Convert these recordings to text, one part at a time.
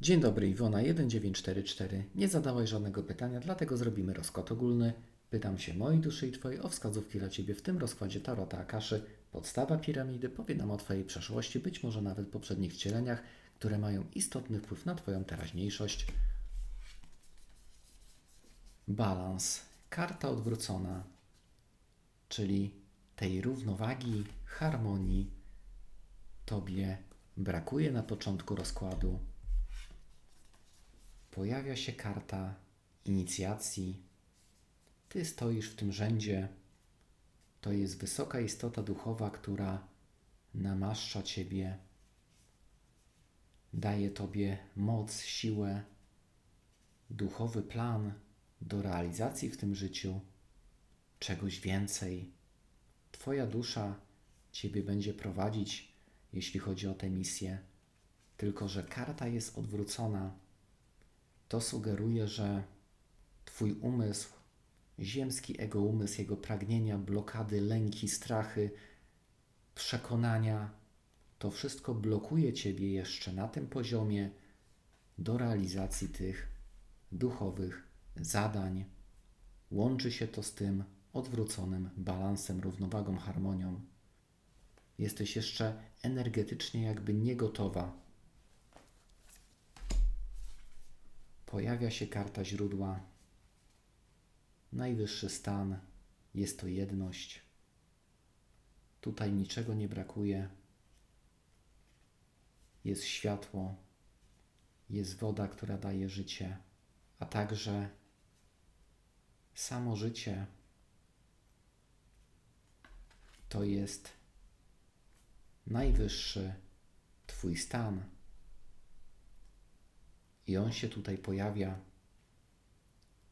Dzień dobry, Iwona 1944. Nie zadałeś żadnego pytania, dlatego zrobimy rozkład ogólny. Pytam się mojej duszy i Twojej o wskazówki dla Ciebie w tym rozkładzie Tarota Akaszy. Podstawa piramidy powie nam o Twojej przeszłości, być może nawet poprzednich wcieleniach, które mają istotny wpływ na Twoją teraźniejszość. Balans. Karta odwrócona, czyli tej równowagi, harmonii Tobie brakuje na początku rozkładu. Pojawia się karta inicjacji. Ty stoisz w tym rzędzie. To jest wysoka istota duchowa, która namaszcza Ciebie, daje Tobie moc, siłę, duchowy plan do realizacji w tym życiu, czegoś więcej. Twoja dusza Ciebie będzie prowadzić, jeśli chodzi o tę misję, tylko że karta jest odwrócona. To sugeruje, że Twój umysł, ziemski ego umysł, jego pragnienia, blokady, lęki, strachy, przekonania, to wszystko blokuje Ciebie jeszcze na tym poziomie do realizacji tych duchowych zadań. Łączy się to z tym odwróconym balansem, równowagą, harmonią. Jesteś jeszcze energetycznie jakby niegotowa. Pojawia się karta źródła. Najwyższy stan jest to jedność. Tutaj niczego nie brakuje. Jest światło, jest woda, która daje życie, a także samo życie to jest najwyższy Twój stan. I on się tutaj pojawia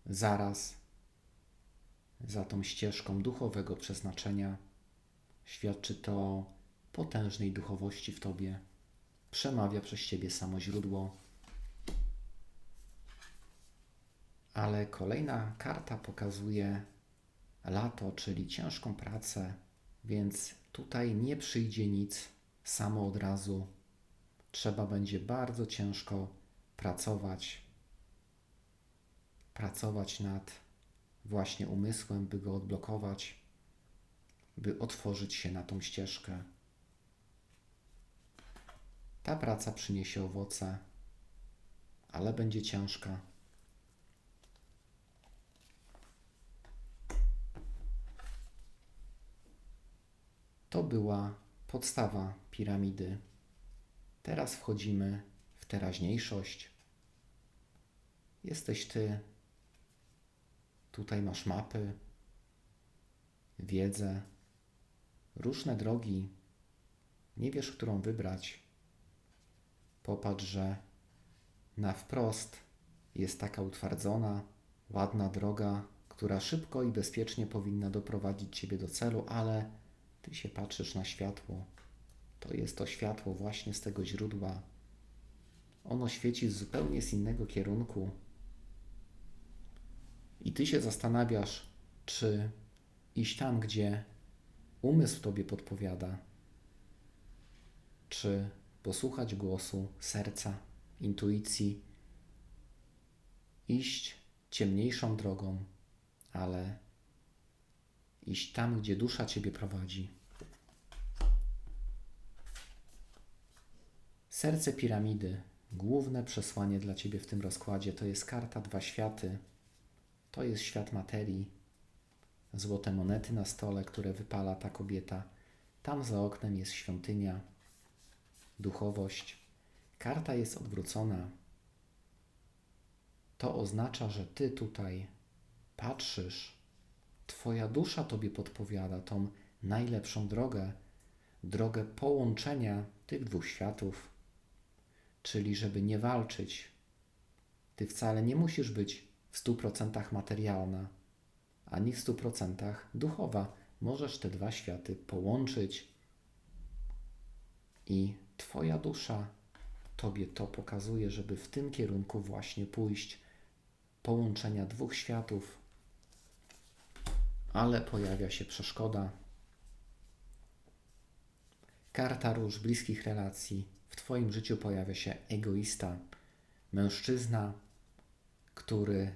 zaraz za tą ścieżką duchowego przeznaczenia. Świadczy to o potężnej duchowości w Tobie. Przemawia przez Ciebie samo źródło. Ale kolejna karta pokazuje lato, czyli ciężką pracę, więc tutaj nie przyjdzie nic samo od razu. Trzeba będzie bardzo ciężko pracować, pracować nad właśnie umysłem, by go odblokować, by otworzyć się na tą ścieżkę. Ta praca przyniesie owoce, ale będzie ciężka. To była podstawa piramidy. Teraz wchodzimy w teraźniejszość. Jesteś ty. Tutaj masz mapy, wiedzę, różne drogi. Nie wiesz, którą wybrać. Popatrz, że na wprost jest taka utwardzona, ładna droga, która szybko i bezpiecznie powinna doprowadzić ciebie do celu, ale ty się patrzysz na światło. To jest to światło właśnie z tego źródła. Ono świeci zupełnie z innego kierunku. I ty się zastanawiasz, czy iść tam, gdzie umysł tobie podpowiada, czy posłuchać głosu serca, intuicji, iść ciemniejszą drogą, ale iść tam, gdzie dusza ciebie prowadzi. Serce piramidy, główne przesłanie dla ciebie w tym rozkładzie to jest karta Dwa Światy. To jest świat materii. Złote monety na stole, które wypala ta kobieta. Tam za oknem jest świątynia, duchowość. Karta jest odwrócona. To oznacza, że ty tutaj patrzysz, twoja dusza tobie podpowiada tą najlepszą drogę, drogę połączenia tych dwóch światów. Czyli, żeby nie walczyć, ty wcale nie musisz być w stu procentach materialna, ani w stu procentach duchowa. Możesz te dwa światy połączyć i Twoja dusza Tobie to pokazuje, żeby w tym kierunku właśnie pójść. Połączenia dwóch światów, ale pojawia się przeszkoda. Karta róż bliskich relacji. Twoim życiu pojawia się egoista, mężczyzna, który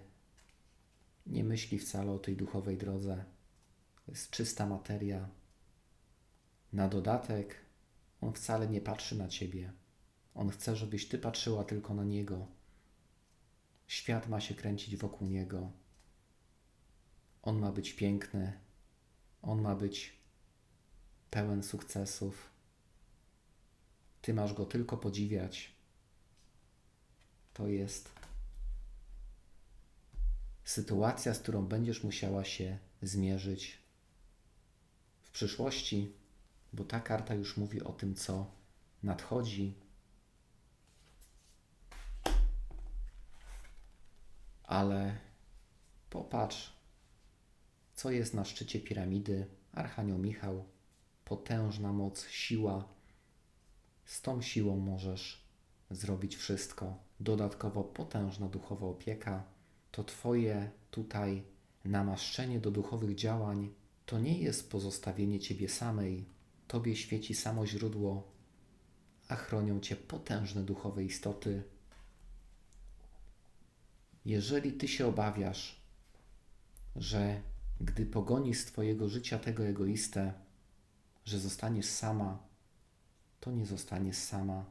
nie myśli wcale o tej duchowej drodze. To jest czysta materia. Na dodatek, on wcale nie patrzy na ciebie. On chce, żebyś ty patrzyła tylko na niego. Świat ma się kręcić wokół niego. On ma być piękny. On ma być pełen sukcesów. Ty masz go tylko podziwiać. To jest sytuacja, z którą będziesz musiała się zmierzyć w przyszłości, bo ta karta już mówi o tym, co nadchodzi. Ale popatrz, co jest na szczycie piramidy. Archanioł Michał, potężna moc, siła. Z tą siłą możesz zrobić wszystko. Dodatkowo potężna duchowa opieka. To Twoje tutaj namaszczenie do duchowych działań to nie jest pozostawienie Ciebie samej. Tobie świeci samo źródło, a chronią Cię potężne duchowe istoty. Jeżeli Ty się obawiasz, że gdy pogonisz z Twojego życia tego egoistę, że zostaniesz sama, to nie zostaniesz sama.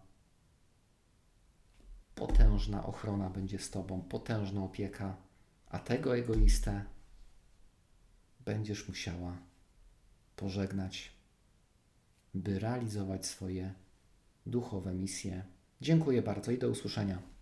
Potężna ochrona będzie z Tobą, potężna opieka, a tego egoistę będziesz musiała pożegnać, by realizować swoje duchowe misje. Dziękuję bardzo i do usłyszenia.